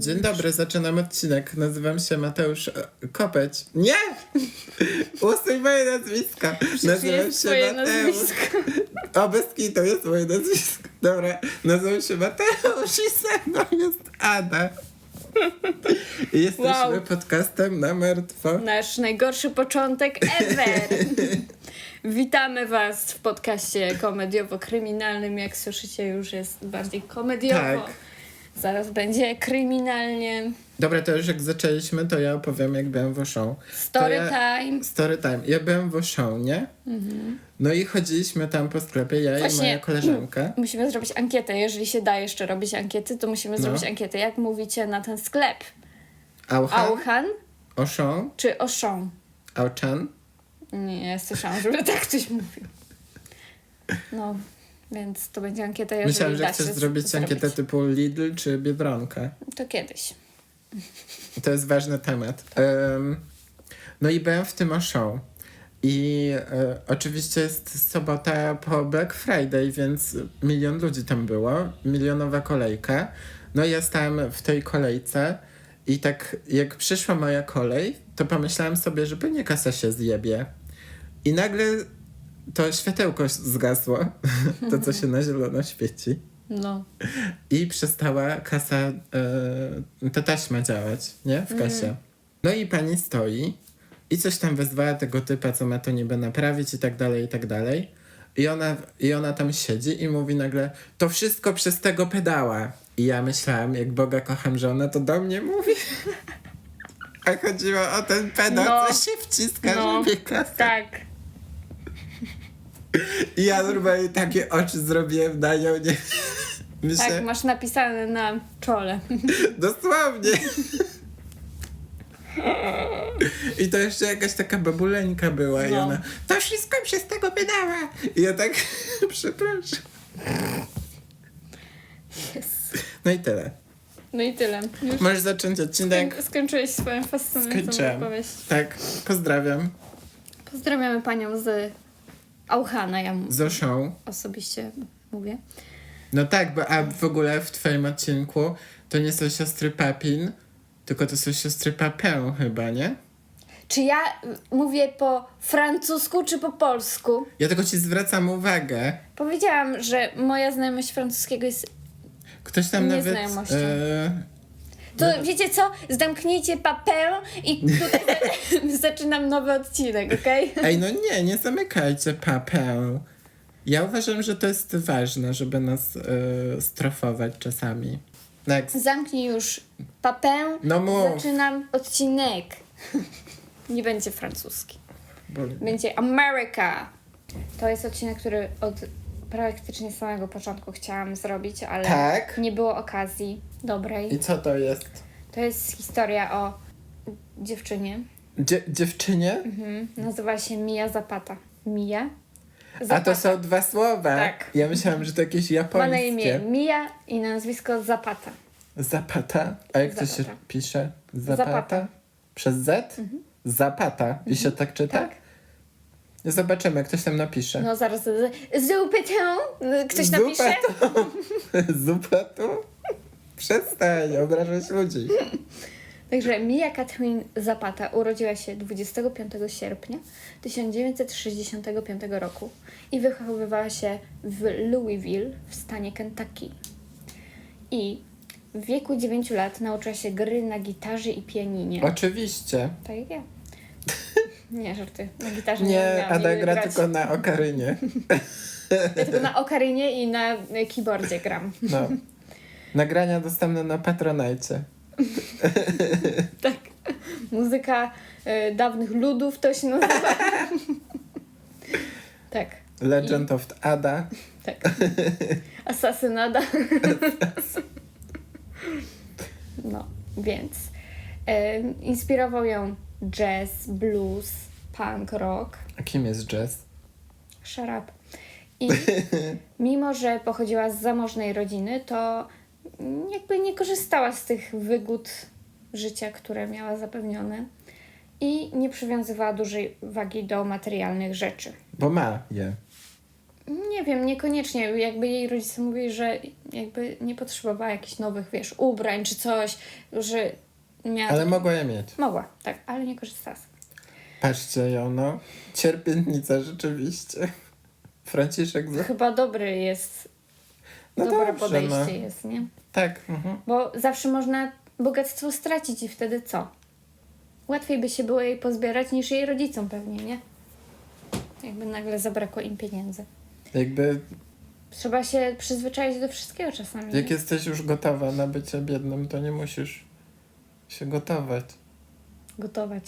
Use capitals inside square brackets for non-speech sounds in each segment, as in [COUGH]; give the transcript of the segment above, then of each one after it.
Dzień dobry, zaczynam odcinek. Nazywam się Mateusz e, Kopeć. Nie! [LAUGHS] Usuń moje nazwisko. Nazywam się Mateusz. O, bez kitu jest moje nazwisko. Dobra, nazywam się Mateusz i ze mną jest Ada. I jesteśmy Wow. podcastem na martwo. Nasz najgorszy początek ever. [LAUGHS] Witamy Was w podcaście komediowo-kryminalnym. Jak słyszycie, już jest bardziej komediowo. Tak. Zaraz będzie kryminalnie. Dobra, to już jak zaczęliśmy, to ja opowiem jak byłem w Auchan. Story To ja- time. Story time. Ja byłem w Auchan, nie? No i chodziliśmy tam po sklepie, ja i Właśnie- moja koleżanka. Musimy zrobić ankietę. Jeżeli się da jeszcze robić ankiety, to musimy No. zrobić ankietę. Jak mówicie na ten sklep? Auchan? Auchan Auchan? czy Auchan? Auchan? Nie, słyszałam, żeby tak ktoś mówił. No, więc to będzie ankieta, jeżeli Myślałem, że da chcesz zrobić z- ankietę typu Lidl czy Biedronka. To kiedyś. To jest ważny temat. Em, no i byłem w tym Auchan. I e, oczywiście jest sobota po Black Friday, więc milion ludzi tam było, milionowa kolejka. No i ja stałem w tej kolejce i tak jak przyszła moja kolej, to pomyślałem sobie, że pewnie kasa się zjebie. I nagle to światełko zgasło, to co się na zielono świeci. No. I przestała kasa, e, ta taśma działać, nie? W kasie. No i pani stoi i coś tam wezwała tego typa, co ma to niby naprawić i tak dalej, i tak dalej. I ona, I ona tam siedzi i mówi nagle, to wszystko przez tego pedała. I ja myślałam, jak Boga kocham, że ona to do mnie mówi. [LAUGHS] A chodziło o ten pedał, No. co się wciska, No. żeby kasę. Tak. I ja normalnie takie oczy zrobiłem na nią, nie [LAUGHS] Myślę, Tak, masz napisane na czole. [LAUGHS] Dosłownie. I to jeszcze jakaś taka babuleńka była i No. ona, to wszystko przez tego wydała. I ja tak, [LAUGHS] przepraszam. No i tyle. No i tyle. Już Możesz zacząć odcinek. skoń- skończyłeś swoją fascynującą Skończyłem. opowieść. Tak, pozdrawiam. Pozdrawiamy panią z Auchana, ja Zoszą. osobiście mówię. No tak, bo a w ogóle w twoim odcinku to nie są siostry Papin, tylko to są siostry Papin chyba, nie? Czy ja y, mówię po francusku, czy po polsku? Ja tylko ci zwracam uwagę. Powiedziałam, że moja znajomość francuskiego jest Ktoś tam nawet... Nieznajomością. E, To wiecie co? Zamknijcie papę i tutaj [LAUGHS] zaczynam nowy odcinek, okej? [LAUGHS] Ej, no nie, nie zamykajcie papę. Ja uważam, że to jest ważne, żeby nas y, strofować czasami. Next. Zamknij już papę. No mów. Zaczynam odcinek. [LAUGHS] Nie będzie francuski. Bo... Będzie America. To jest odcinek, który od praktycznie samego początku chciałam zrobić, ale Tak? nie było okazji dobrej. I co to jest? To jest historia o dziewczynie. Dzie- dziewczynie? Mhm. Nazywa się Mia Zapata. Mia A Zapata. to są dwa słowa. Tak. Ja myślałam, że to jakieś Ma japońskie. na imię Mia i nazwisko Zapata. Zapata? A jak to się Zapata. pisze? Zapata? Zapata. Przez Z? Zapata. I się tak czyta? Tak. Zobaczymy, ktoś tam napisze. No zaraz. Zupetę. Ktoś napisze? Zupetą? [LAUGHS] Zupetą? Przestań, obrażać ludzi. Także Mia Catherine Zapata urodziła się 25 sierpnia 1965 roku i wychowywała się w Louisville w stanie Kentucky. I w wieku 9 lat nauczyła się gry na gitarze i pianinie. Oczywiście. Tak jak ja. Nie, żarty. Na gitarze nie, Nie, umiałam Ada nigdy gra grać. tylko na okarynie. [LAUGHS] Ja tylko na okarynie i na keyboardzie gram. No. Nagrania dostępne na Patronite. [LAUGHS] Tak. Muzyka e, dawnych ludów to się nazywa. [LAUGHS] tak. Legend of Ada. Tak. Asasynada. No, więc e, inspirował ją jazz, blues, punk, rock, A kim jest jazz? szarab. I [LAUGHS] mimo, że pochodziła z zamożnej rodziny, to jakby nie korzystała z tych wygód życia, które miała zapewnione i nie przywiązywała dużej wagi do materialnych rzeczy. Bo ma je. Nie nie wiem, niekoniecznie. Jakby jej rodzice mówili, że jakby nie potrzebowała jakichś nowych, wiesz, ubrań czy coś, że miała... Ale mogła je mieć. Mogła, tak, ale nie korzystała. z- Patrzcie ją, no. Cierpiętnica rzeczywiście. Franciszek za... Chyba dobry jest, No dobre dobrze, podejście no. jest, nie? Tak, mhm. Bo zawsze można bogactwo stracić i wtedy co? Łatwiej by się było jej pozbierać niż jej rodzicom pewnie, nie? Jakby nagle zabrakło im pieniędzy. Jakby, Trzeba się przyzwyczaić do wszystkiego czasami. jak nie? jesteś już gotowa na bycie biednym, to nie musisz się gotować. Gotować.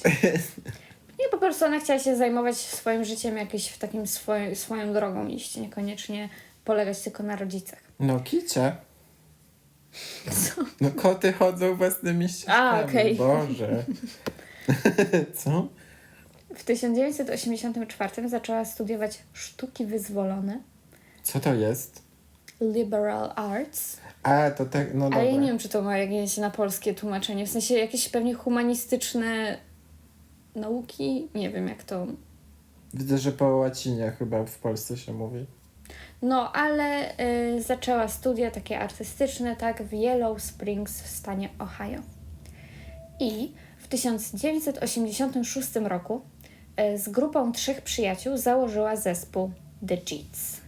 [LAUGHS] Nie, po prostu ona chciała się zajmować swoim życiem jakimś w takim swoim, swoją drogą iść, niekoniecznie polegać tylko na rodzicach. No, kicia. Co? No, koty chodzą własnymi ścieżkami. okej. Boże. [LAUGHS] Co? W 1984 zaczęła studiować sztuki wyzwolone, Co to jest? liberal arts, A, to tak, no dobra. ale ja nie wiem, czy to ma jakieś na polskie tłumaczenie, w sensie jakieś pewnie humanistyczne nauki, nie wiem jak to... Widzę, że po łacinie chyba w Polsce się mówi. No, ale y, zaczęła studia takie artystyczne, tak, w Yellow Springs w stanie Ohio. I w 1986 roku y, z grupą trzech przyjaciół założyła zespół The Jeets.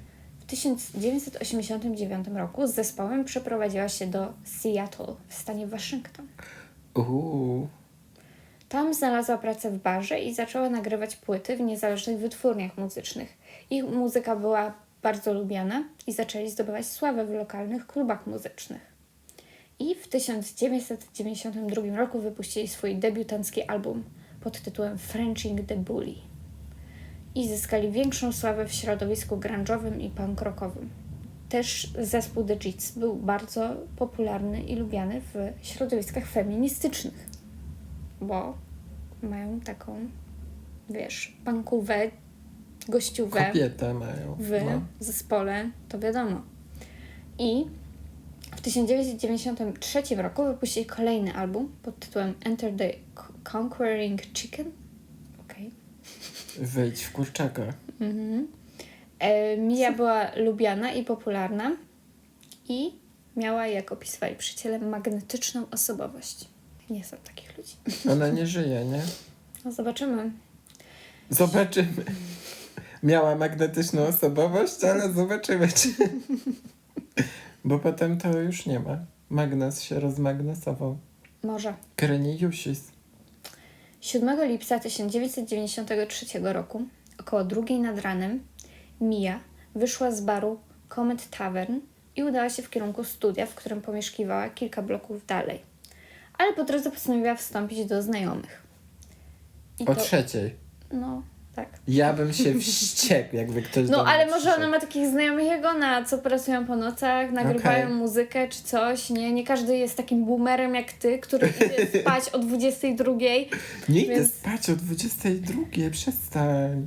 W 1989 roku z zespołem przeprowadziła się do Seattle w stanie Waszyngton. Uuu. Tam znalazła pracę w barze i zaczęła nagrywać płyty w niezależnych wytwórniach muzycznych. Ich muzyka była bardzo lubiana i zaczęli zdobywać sławę w lokalnych klubach muzycznych. I w 1992 roku wypuścili swój debiutancki album pod tytułem Frenching the Bully. I zyskali większą sławę w środowisku grunge'owym i punk rockowym. Też zespół The Jeets był bardzo popularny i lubiany w środowiskach feministycznych bo mają taką, wiesz, bankówę, gościówę Kobietę mają. w No. zespole, to wiadomo. I w 1993 roku wypuścili kolejny album pod tytułem Enter the Conquering Chicken. Wejdź w kurczaka. Mhm. E, Mia była lubiana i popularna i miała, jak opisywali przyjaciele, magnetyczną osobowość. Nie są takich ludzi. Ona nie żyje, nie? No zobaczymy. Zobaczymy. Miała magnetyczną osobowość, ale zobaczymy, czy... Bo potem to już nie ma. Magnes się rozmagnesował. Może. Kreniusis. 7 lipca 1993 roku, około drugiej nad ranem, Mia wyszła z baru Comet Tavern i udała się w kierunku studia, w którym pomieszkiwała kilka bloków dalej. Ale po drodze postanowiła wstąpić do znajomych. I O to- trzeciej. No, tak. Ja bym się [LAUGHS] wściekł, jakby ktoś No, ale może przyszedł. ona ma takich znajomych jak ona, co pracują po nocach, nagrywają Okej. muzykę czy coś, nie? Nie każdy jest takim boomerem jak ty, który [LAUGHS] idzie spać o 22. Nie idę więc- spać o 22, przestań.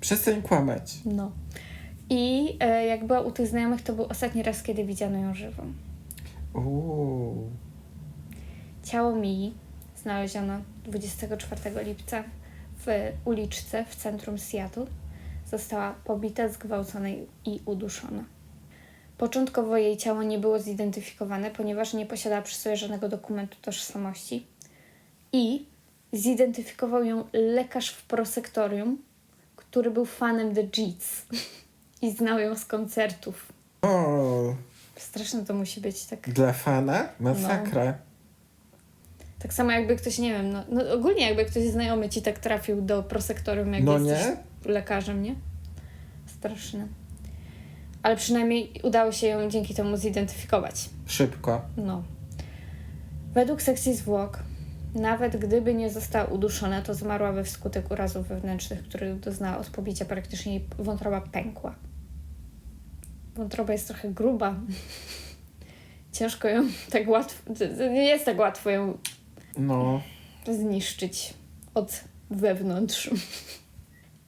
Przestań kłamać. No. I e, jak była u tych znajomych, to był ostatni raz, kiedy widziano ją żywą. Uuu. Ciało Mii znaleziono 24 lipca w uliczce w centrum Seattle. Została pobita, zgwałcona i uduszona. Początkowo jej ciało nie było zidentyfikowane, ponieważ nie posiadała przy sobie żadnego dokumentu tożsamości. I zidentyfikował ją lekarz w prosektorium, który był fanem The Jeets i znał ją z koncertów. O, Straszne to musi być tak. dla fana? Masakra. Tak samo jakby ktoś, nie wiem, no, no ogólnie jakby ktoś znajomy ci tak trafił do prosektorium, jak No jesteś nie? lekarzem, nie? Straszne. Ale przynajmniej udało się ją dzięki temu zidentyfikować. Szybko. No. Według sekcji zwłok, nawet gdyby nie została uduszona, to zmarła we wskutek urazów wewnętrznych, których doznała od pobicia. Praktycznie jej wątroba pękła. Wątroba jest trochę gruba. [LAUGHS] Ciężko ją tak łatwo... Nie jest tak łatwo ją No. zniszczyć od wewnątrz.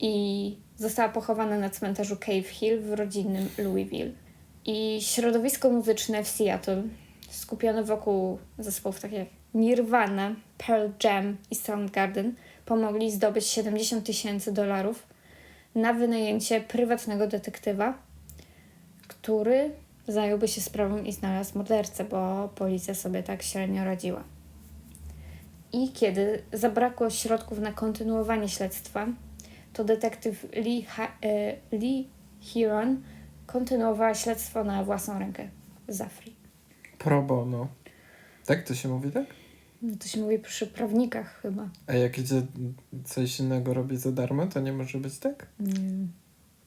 I została pochowana na cmentarzu Cave Hill w rodzinnym Louisville. I środowisko muzyczne w Seattle skupione wokół zespołów takich jak Nirvana, Pearl Jam i Soundgarden pomogli zdobyć 70 tysięcy dolarów na wynajęcie prywatnego detektywa który zająłby się sprawą i znalazł mordercę, bo policja sobie tak średnio radziła. I kiedy zabrakło środków na kontynuowanie śledztwa, to detektyw Lee, ha- e, Lee Huron kontynuowała śledztwo na własną rękę. Zafri. Pro bono. Tak to się mówi, tak? No to się mówi przy prawnikach chyba. A jak idzie coś innego robi za darmo, to nie może być tak? Nie.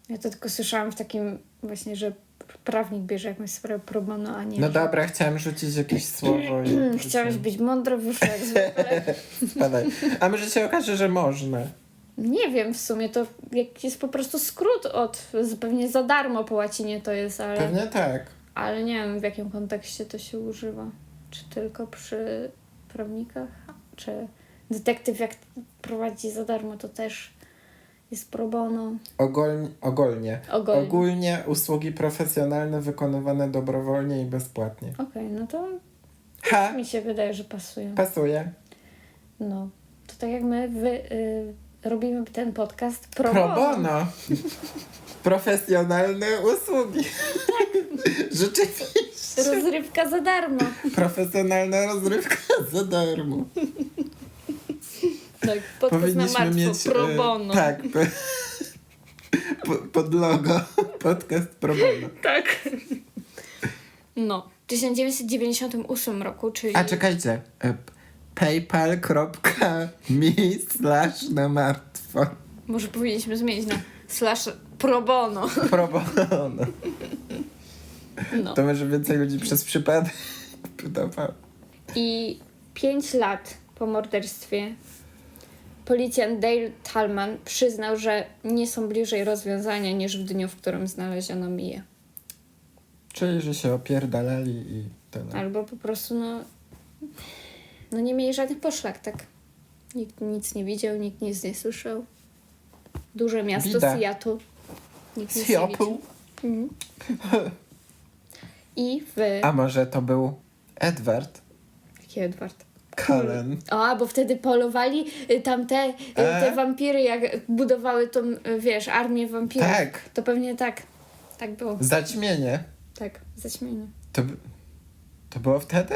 Ja to tylko słyszałam w takim właśnie, że prawnik bierze jakąś sprawę pro bono, a nie... No dobra, chciałem rzucić jakieś słowo i... Hmm, Chciałeś być mądry, wyszło jak [LAUGHS] zwykle. Spadaj. A może się okaże, że można. Nie wiem w sumie, to jak jest po prostu skrót od zupełnie za darmo po łacinie to jest, ale, Pewnie tak. ale nie wiem w jakim kontekście to się używa. Czy tylko przy prawnikach, czy detektyw jak prowadzi za darmo to też jest pro bono. Ogólnie, ogólnie. Ogólnie. Ogólnie usługi profesjonalne wykonywane dobrowolnie i bezpłatnie. Okej, no to Ha! mi się wydaje, że pasuje. Pasuje. No, to tak jak my wy, y, robimy ten podcast pro, Pro bono. bono. [LAUGHS] Profesjonalne usługi. [LAUGHS] Rzeczywiście. Rozrywka za darmo. Profesjonalna rozrywka za darmo. Tak, podcast na martwo, pro e, bono. Tak. [LAUGHS] po- Pod logo podcast pro bono. Tak. No. W 1998 roku, czyli... A czekajcie. E, paypal.me slash na martwo. Może powinniśmy zmienić na slash pro bono. Pro bono. No. To może więcej ludzi przez przypadek wydawało. I 5 lat po morderstwie policjant Dale Talman przyznał, że nie są bliżej rozwiązania niż w dniu, w którym znaleziono Miję. Czyli, że się opierdalali i tyle. Albo po prostu, no... No nie mieli żadnych poszlak, tak? Nikt nic nie widział, nikt nic nie słyszał. Duże miasto Bida. Seattle. Nikt nic nie widział. Mhm. [LAUGHS] I w... A może to był Edward Jaki Edward? Cullen? A, bo wtedy polowali y, tamte y, E? te wampiry, jak budowały tą, y, wiesz, armię wampirów. Tak. To pewnie tak. Tak było. Zaćmienie. Tak, zaćmienie. To, to było wtedy?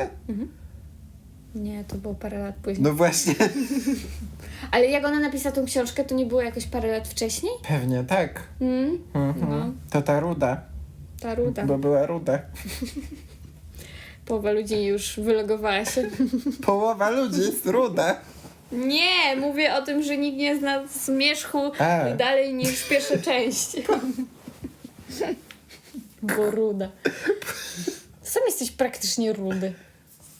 Nie, to było parę lat później. No właśnie. [LAUGHS] Ale jak ona napisała tą książkę, to nie było jakoś parę lat wcześniej? Pewnie tak. Mm, Mhm. No. To ta ruda. ta ruda. Bo była ruda. [LAUGHS] Połowa ludzi już wylogowała się. [LAUGHS] Połowa ludzi jest ruda. Nie, mówię o tym, że nikt nie zna zmierzchu A. dalej niż pierwsza część. Bo ruda. Sam jesteś praktycznie rudy.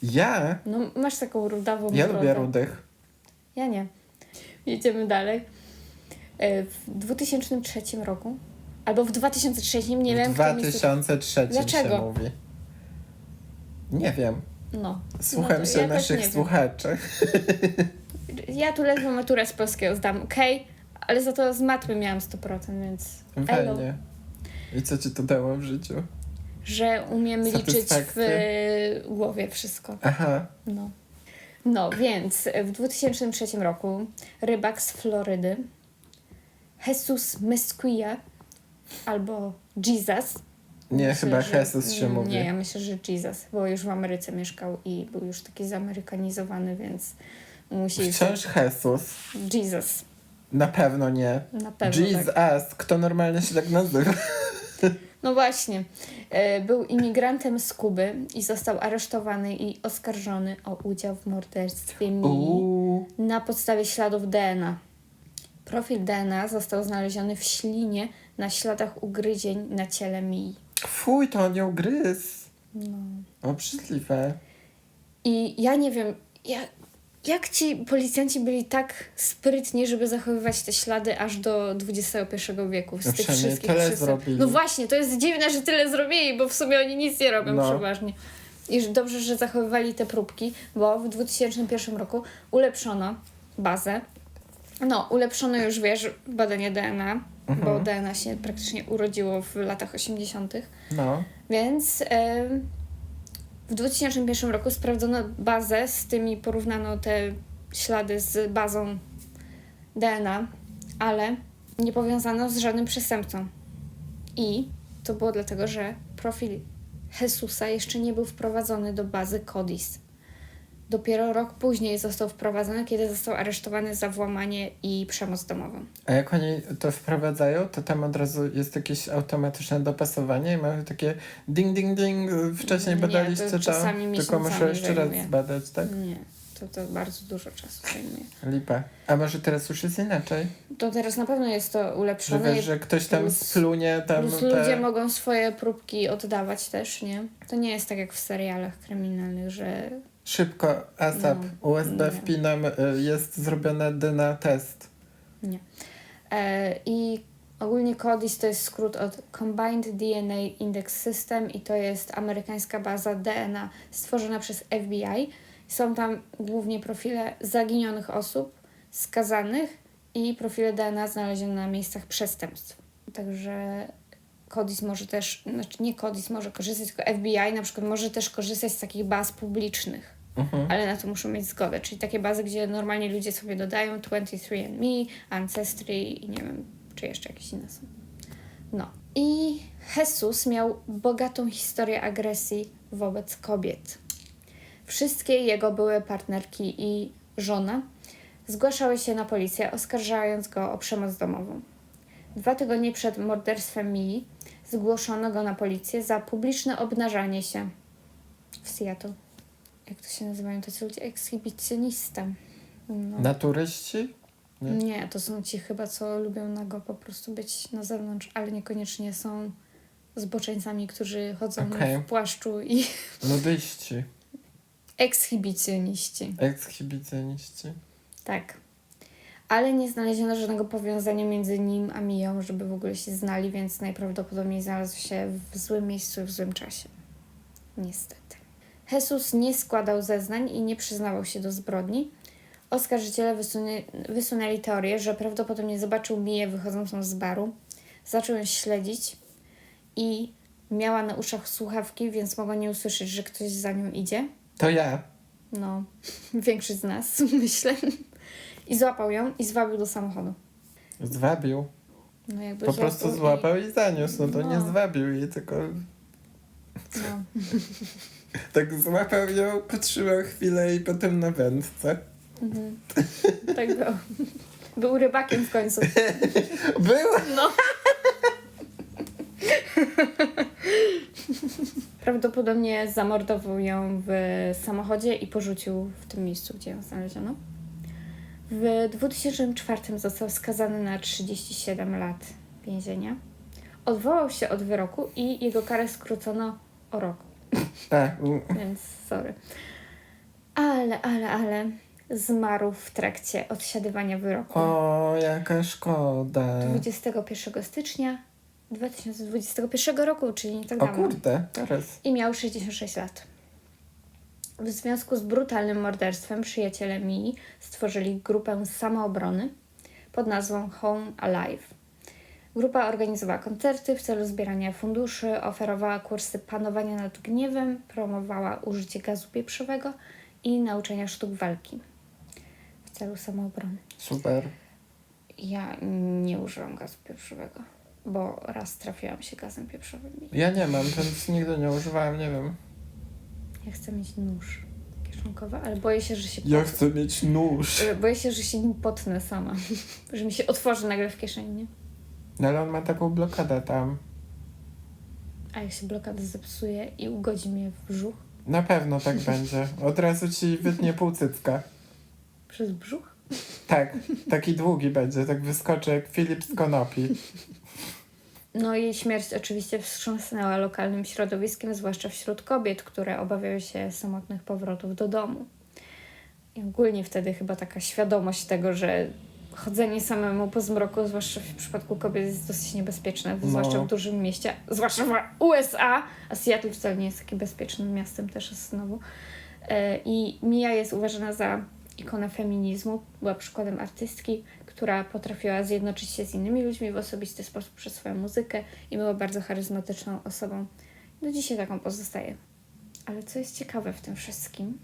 Ja? No, masz taką rudawą Ja brodę. lubię rudych. Ja nie. Jedziemy dalej. E, W 2003 roku, albo w 2003, nie wiem. w w którym miejscu- 2003 Dlaczego? się mówi. Nie wiem. No. Słucham no się ja naszych wiem. słuchaczy. [LAUGHS] Ja tu ledwo maturę z polskiego zdam, okej? Ale za to z matmy miałam 100%, więc. Fajnie. I co ci to dało w życiu? Że umiem liczyć w głowie wszystko. Aha. No. No, więc w 2003 roku rybak z Florydy, Jesus Mesquia, albo Jesus. Nie, Myślę, chyba że- Jesus się mówi. Nie, ja myślę, że Jesus, bo już w Ameryce mieszkał i był już taki zamerykanizowany, więc musi... Wciąż Jesus. Jesus, Na pewno nie. na pewno Jesus, tak. kto normalnie się tak nazywa? No właśnie. E, Był imigrantem z Kuby i został aresztowany i oskarżony o udział w morderstwie Mii na podstawie śladów DNA. Profil DNA został znaleziony w ślinie na śladach ugryzień na ciele Mii. Fuj, to on ją gryzł. No. Obrzydliwe. I ja nie wiem, jak, jak ci policjanci byli tak sprytni, żeby zachowywać te ślady aż do XXI wieku z No tych wszystkich tyle zrobili. No właśnie, to jest dziwne, że tyle zrobili, bo w sumie oni nic nie robią No. przeważnie. I że dobrze, że zachowywali te próbki, bo w 2001 roku ulepszono bazę. No, ulepszono już, wiesz, badanie DNA, bo Mhm. DNA się praktycznie urodziło w latach 80. No. Więc em, w 2001 roku sprawdzono bazę, z tymi porównano te ślady z bazą DNA, ale nie powiązano z żadnym przestępcą. I to było dlatego, że profil Jesusa jeszcze nie był wprowadzony do bazy CODIS. Dopiero rok później został wprowadzony, kiedy został aresztowany za włamanie i przemoc domową. A jak oni to wprowadzają, to tam od razu jest jakieś automatyczne dopasowanie i mamy takie ding, ding, ding, wcześniej Nie, badaliście to to, czasami tylko muszę jeszcze raz zbadać, tak? Nie, to, to bardzo dużo czasu zajmuje. Lipa. A może teraz już jest inaczej? To teraz na pewno jest to Że ulepszone. wiesz, że ktoś tam plus- splunie tam Plus te... ludzie mogą swoje próbki oddawać też, nie? To nie jest tak jak w serialach kryminalnych, że Szybko, ASAP, No, USB nie. wpinam, y, jest zrobione DNA test. nie. E, I ogólnie CODIS to jest skrót od Combined DNA Index System i to jest amerykańska baza DNA stworzona przez FBI. Są tam głównie profile zaginionych osób, skazanych i profile DNA znalezione na miejscach przestępstw. Także CODIS może też, znaczy nie CODIS może korzystać, tylko FBI na przykład może też korzystać z takich baz publicznych. Mhm. ale na to muszą mieć zgodę. Czyli takie bazy, gdzie normalnie ludzie sobie dodają 23andMe, Ancestry i nie wiem, czy jeszcze jakieś inne są. No. I Jesus miał bogatą historię agresji wobec kobiet. Wszystkie jego były partnerki i żona zgłaszały się na policję, oskarżając go o przemoc domową. Dwa tygodnie przed morderstwem Mii zgłoszono go na policję za publiczne obnażanie się w Seattle jak to się nazywają tacy ludzie? Ekshibicjonista. No. Naturyści? Nie. Nie, to są ci chyba, co lubią nago po prostu być na zewnątrz, ale niekoniecznie są zboczeńcami, którzy chodzą Okej. w płaszczu i Nudyści, ekshibicjoniści. ekshibicjoniści. Tak. Ale nie znaleziono żadnego powiązania między nim a Miją, żeby w ogóle się znali, więc najprawdopodobniej znalazł się w złym miejscu w złym czasie. Niestety. Jesus nie składał zeznań i nie przyznawał się do zbrodni. Oskarżyciele wysunęli, wysunęli teorię, że prawdopodobnie zobaczył Miję wychodzącą z baru, zaczął ją śledzić i miała na uszach słuchawki, więc mogła nie usłyszeć, że ktoś za nią idzie. To ja. No, [LAUGHS] większość z nas, [LAUGHS] myślę. I złapał ją i zwabił do samochodu. Zwabił. No jakby Po prostu złapał i zaniósł. No to nie No. zwabił jej, tylko No. [LAUGHS] tak złapał ją, potrzymał chwilę i potem na wędce. Mhm. Tak było. Był rybakiem w końcu. Było! No. Prawdopodobnie zamordował ją w samochodzie i porzucił w tym miejscu, gdzie ją znaleziono. W 2004 został skazany na 37 lat więzienia. Odwołał się od wyroku i jego karę skrócono o rok. U, [LAUGHS] więc sorry. Ale, ale, ale zmarł w trakcie odsiadywania wyroku. o, jaka szkoda. 21 stycznia 2021 roku, czyli nie tak O dawno. kurde, teraz. I miał 66 lat. W związku z brutalnym morderstwem przyjaciele Mii stworzyli grupę samoobrony pod nazwą Home Alive. Grupa organizowała koncerty w celu zbierania funduszy, oferowała kursy panowania nad gniewem, promowała użycie gazu pieprzowego i nauczania sztuk walki w celu samoobrony. Super. Ja nie użyłam gazu pieprzowego, bo raz trafiłam się gazem pieprzowym Ja nie mam, więc nigdy nie używałem, nie wiem. ja chcę mieć nóż kieszonkowy, ale boję się, że się Ja pot- chcę mieć nóż. że- Boję się, że się nim potnę sama, [LAUGHS] że mi się otworzy nagle w kieszeni, nie? No ale on ma taką blokadę tam. A jak się blokada zepsuje i ugodzi mnie w brzuch, Na pewno tak [LAUGHS] będzie. Od razu ci wytnie półcycka. przez brzuch? Tak, taki długi będzie, tak wyskoczy jak Filip z konopi. [LAUGHS] No jej śmierć oczywiście wstrząsnęła lokalnym środowiskiem, zwłaszcza wśród kobiet, które obawiały się samotnych powrotów do domu. I ogólnie wtedy chyba taka świadomość tego, że chodzenie samemu po zmroku, zwłaszcza w przypadku kobiet, jest dosyć niebezpieczne, No. zwłaszcza w dużym mieście, zwłaszcza w USA, a Seattle wcale nie jest takim bezpiecznym miastem też znowu. E, I Mia jest uważana za ikonę feminizmu, była przykładem artystki, która potrafiła zjednoczyć się z innymi ludźmi w osobisty sposób przez swoją muzykę i była bardzo charyzmatyczną osobą. Do dzisiaj taką pozostaje. Ale co jest ciekawe w tym wszystkim?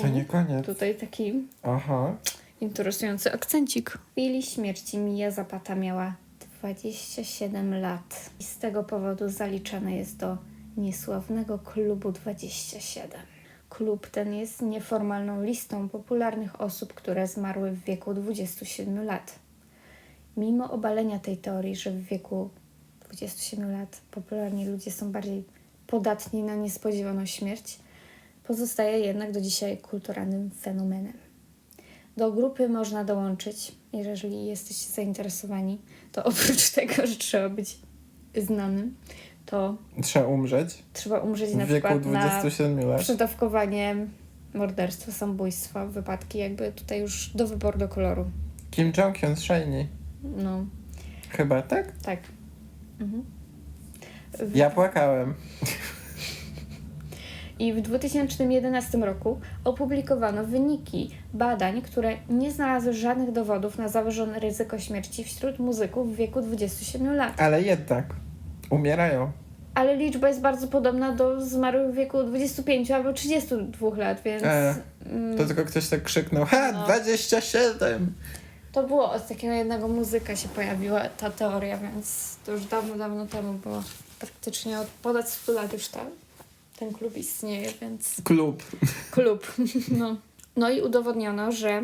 To nie koniec. Tutaj taki Aha. interesujący akcencik. W chwili śmierci Mia Zapata miała 27 lat. I z tego powodu zaliczane jest do niesławnego klubu 27. Klub ten jest nieformalną listą popularnych osób, które zmarły w wieku 27 lat. Mimo obalenia tej teorii, że w wieku 27 lat popularni ludzie są bardziej podatni na niespodziewaną śmierć, pozostaje jednak do dzisiaj kulturalnym fenomenem. Do grupy można dołączyć, jeżeli jesteście zainteresowani, to oprócz tego, że trzeba być znanym, to Trzeba umrzeć trzeba umrzeć na w wieku przykład na 27 lat. przedawkowanie, morderstwo, samobójstwa, wypadki jakby tutaj już do wyboru do koloru. Kim Jong-un z Shiny. No, Chyba tak? tak. Mhm. W- Ja płakałem. I w 2011 roku opublikowano wyniki badań, które nie znalazły żadnych dowodów na zawyżone ryzyko śmierci wśród muzyków w wieku 27 lat. Ale jednak. Umierają. Ale liczba jest bardzo podobna do zmarłych w wieku 25 albo 32 lat, więc E, mm, To tylko ktoś tak krzyknął, ha, No. 27! to było od takiego jednego muzyka się pojawiła ta teoria, więc to już dawno, dawno temu było. Praktycznie od ponad 100 lat już ta, ten klub istnieje, więc Klub. klub. [LAUGHS] No. no i udowodniono, że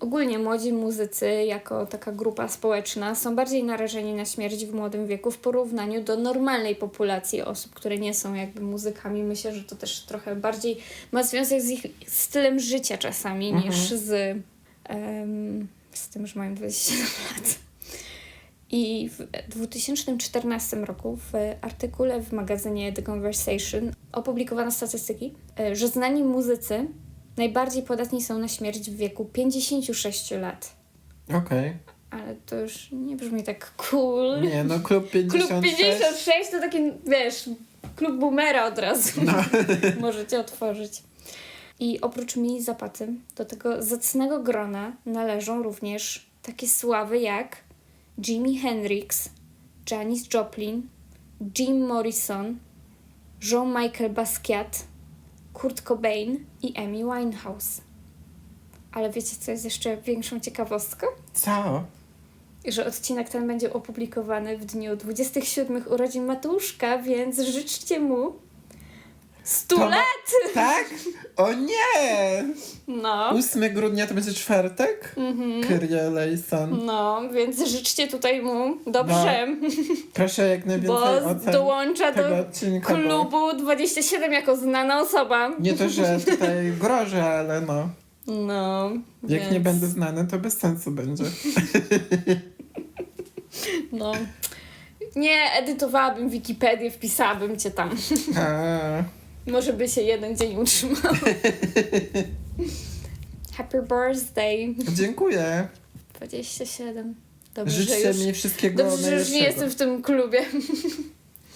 ogólnie młodzi muzycy, jako taka grupa społeczna, są bardziej narażeni na śmierć w młodym wieku w porównaniu do normalnej populacji osób, które nie są jakby muzykami. Myślę, że to też trochę bardziej ma związek z ich stylem życia czasami Mhm. niż z, em, z tym, że mają 27 lat. I w 2014 roku w artykule w magazynie The Conversation opublikowano statystyki, e, że znani muzycy najbardziej podatni są na śmierć w wieku 56 lat. Okej. Ale to już nie brzmi tak cool. Nie, no klub 56. Klub 56 to taki, wiesz, klub boomera od razu. No. [LAUGHS] Możecie otworzyć. I oprócz mi zapaty, do tego zacnego grona należą również takie sławy jak Jimi Hendrix, Janis Joplin, Jim Morrison, Jean-Michel Basquiat, Kurt Cobain i Amy Winehouse. Ale wiecie, co jest jeszcze większą ciekawostką? Co? że odcinek ten będzie opublikowany w dniu 27 urodzin Matuszka, więc życzcie mu 100 To ma- lat! Tak? O nie! No. 8 grudnia to będzie czwartek? Mhm. Kyrie eleison. No, więc życzcie tutaj mu dobrze, Proszę jak najwięcej bo ocen dołącza tego do odcinka. bo klubu 27 jako znana osoba. Nie to, że tutaj grożę, ale no. No. Jak więc, nie będę znany, to bez sensu będzie. [LAUGHS] No. Nie, edytowałabym Wikipedię, wpisałabym cię tam. [LAUGHS] A, Może by się jeden dzień utrzymał. [LAUGHS] Happy birthday. dziękuję. 27. Dobrze, że Życzcie już, mi wszystkiego dobrze, że już najlepszego. nie jestem w tym klubie.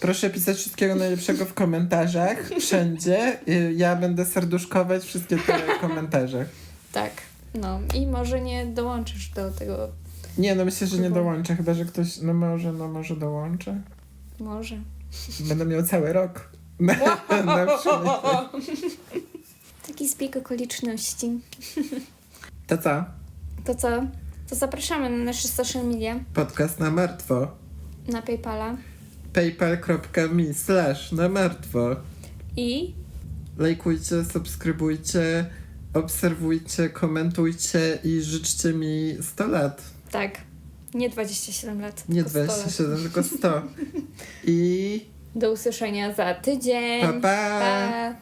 Proszę pisać wszystkiego najlepszego w komentarzach, [LAUGHS] wszędzie. Y, Ja będę serduszkować wszystkie te [LAUGHS] komentarze. Tak. No i może nie dołączysz do tego. Nie, no myślę, że nie dołączę, chyba że ktoś, no może, no może dołączę. Może. Będę miał cały rok. Na, na. Taki zbieg okoliczności. To co? To co? To zapraszamy na nasze social media, Podcast na martwo. na Paypala paypal.me slash na martwo. i Lajkujcie, subskrybujcie, obserwujcie, komentujcie i życzcie mi 100 lat. tak, nie 27 lat. Nie tylko 100 lat. 27, tylko 100. [LAUGHS] I Do usłyszenia za tydzień. pa pa! pa.